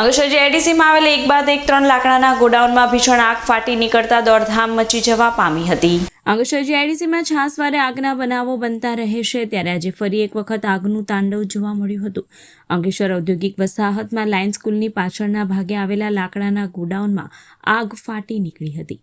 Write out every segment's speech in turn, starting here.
અંગેશ્વર જેઆઈડીસીમાં આવેલ એક બાદ એક ત્રણ લાકડાના ગોડાઉનમાં ભીષણ આગ ફાટી નીકળતા દોડધામ મચી જવા પામી હતી. અંગેશ્વર જેઆઈડીસીમાં છાસવારે આગના બનાવો બનતા રહે છે ત્યારે આજે ફરી એક વખત આગનું તાંડવ જોવા મળ્યું હતું. અંગેશ્વર ઔદ્યોગિક વસાહતમાં લાયન્સ સ્કૂલની પાછળના ભાગે આવેલા લાકડાના ગોડાઉનમાં આગ ફાટી નીકળી હતી.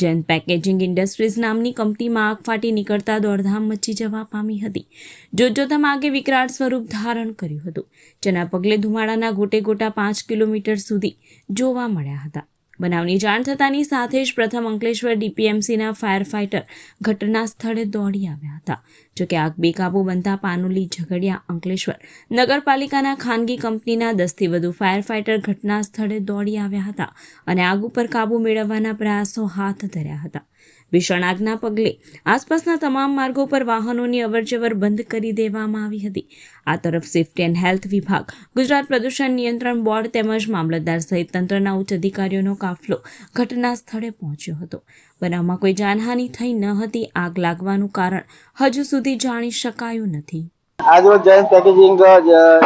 જૈન પેકેજિંગ ઇન્ડસ્ટ્રીઝ નામની કંપનીમાં આગ ફાટી નીકળતા દોડધામ મચી જવા પામી હતી. જોતજોતામાં આગે વિકરાળ સ્વરૂપ ધારણ કર્યું હતું. જેના પગલે ધુમાડાના ગોટે ગોટા પાંચ કિલોમીટર સુધી જોવા મળ્યા હતા. બનાવની જાણ થતાની સાથે જ પ્રથમ અંકલેશ્વર ડીપીએમસીના ફાયર ફાઇટર ઘટના સ્થળે દોડી આવ્યા હતા. જોકે આગ બેકાબુ બનતા પાનુલી ઝઘડિયા અંકલેશ્વર નગરપાલિકાના ખાનગી કંપનીના દસથી વધુ ફાયર ફાઇટર ઘટના સ્થળે દોડી આવ્યા હતા અને આગ ઉપર કાબુ મેળવવાના પ્રયાસો હાથ ધર્યા હતા. ભીષણ આગના પગલે આસપાસના તમામ માર્ગો પર વાહનોની અવરજવર બંધ કરી દેવામાં આવી હતી. આ તરફ સેફ્ટી એન્ડ હેલ્થ વિભાગ, ગુજરાત પ્રદૂષણ નિયંત્રણ બોર્ડ તેમજ મામલતદાર સહિત તંત્રના ઉચ્ચ અધિકારીઓનો કાફલો ઘટના સ્થળે પહોંચ્યો હતો. બનાવમાં કોઈ જાનહાનિ થઈ ન હતી, આગ લાગવાનું કારણ હજુ સુધી જાણી શકાયું નથી. આજરોજ જયંત પેકેજિંગ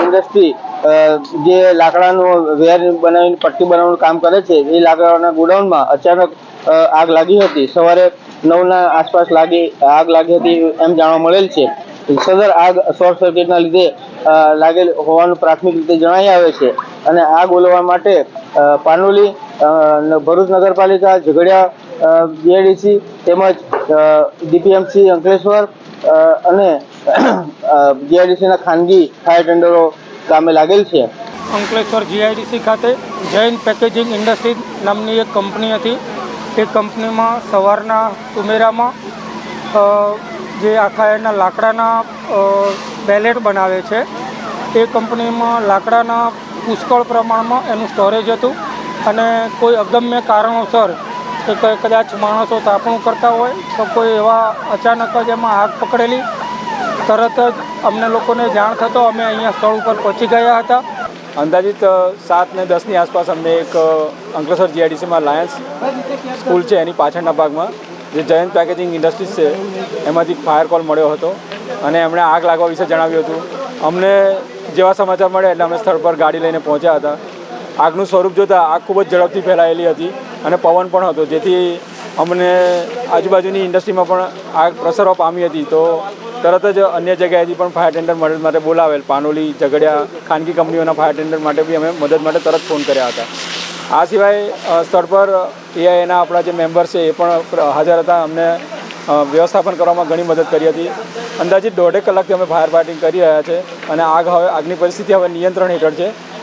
ઇન્ડસ્ટ્રી જે લાકડાનું વેર બનાવીને પટ્ટી બનાવવાનું કામ કરે છે, એ લાકડાના ગોડાઉનમાં અચાનક આગ લાગી હતી. સવારે નવના આસપાસ લાગી, આગ લાગી હતી એમ જાણવા મળેલ છે. સદર આગ શોર્ટ સર્કિટના લીધે લાગેલ હોવાનું પ્રાથમિક રીતે જણાઈ આવે છે. અને આગ ઓલવવા માટે પાનોલી ભરૂચ નગરપાલિકા ઝઘડિયા બીઆઈડીસી તેમજ ડીપીએમસી અંકલેશ્વર અને જીઆઈડીસીના ખાનગી ફાયર ટેન્ડરો કામે લાગેલ છે. અંકલેશ્વર જીઆઈડીસી ખાતે જૈન પેકેજિંગ ઇન્ડસ્ટ્રીઝ નામની એક કંપની હતી. તે કંપનીમાં સવારના ઉમેરામાં જે આખા એના લાકડાના બેલેટ બનાવે છે, એ કંપનીમાં લાકડાના પુષ્કળ પ્રમાણમાં એનું સ્ટોરેજ હતું. અને કોઈ અગમ્ય કારણોસર કે કદાચ માણસો તાપણું કરતા હોય તો કોઈ એવા અચાનક જ એમાં આગ પકડેલી. તરત જ અમને લોકોને જાણ થતો અમે અહીંયા સ્થળ ઉપર પહોંચી ગયા હતા. અંદાજિત સાત ને દસની આસપાસ અમને એક અંકલેશ્વર જીઆઈડીસીમાં લાયન્સ સ્કૂલ છે એની પાછળના ભાગમાં, જે જયંત પેકેજિંગ ઇન્ડસ્ટ્રીઝ છે, એમાંથી ફાયર કોલ મળ્યો હતો અને એમણે આગ લાગવા વિશે જણાવ્યું હતું. અમને જેવા સમાચાર મળ્યા એટલે અમે સ્થળ પર ગાડી લઈને પહોંચ્યા હતા. આગનું સ્વરૂપ જોતાં આગ ખૂબ જ ઝડપથી ફેલાયેલી હતી અને પવન પણ હતો. જેથી અમને આજુબાજુની ઇન્ડસ્ટ્રીમાં પણ આગ પ્રસરવા પામી હતી. તો તરત જ અન્ય જગ્યાએથી પણ ફાયર ટેન્ડર મદદ માટે બોલાવેલ પાનોલી, ઝઘડિયા ખાનગી કંપનીઓના ફાયર ટેન્ડર માટે બી અમે મદદ માટે તરત ફોન કર્યા હતા. આ સિવાય સ્થળ પર એઆઈના આપણા જે મેમ્બર છે એ પણ હાજર હતા. અમને વ્યવસ્થાપન કરવામાં ઘણી મદદ કરી હતી. અંદાજિત દોઢેક કલાકથી અમે ફાયર ફાઇટિંગ કરી રહ્યા છે અને આગ હવે, આગની પરિસ્થિતિ હવે નિયંત્રણ હેઠળ છે.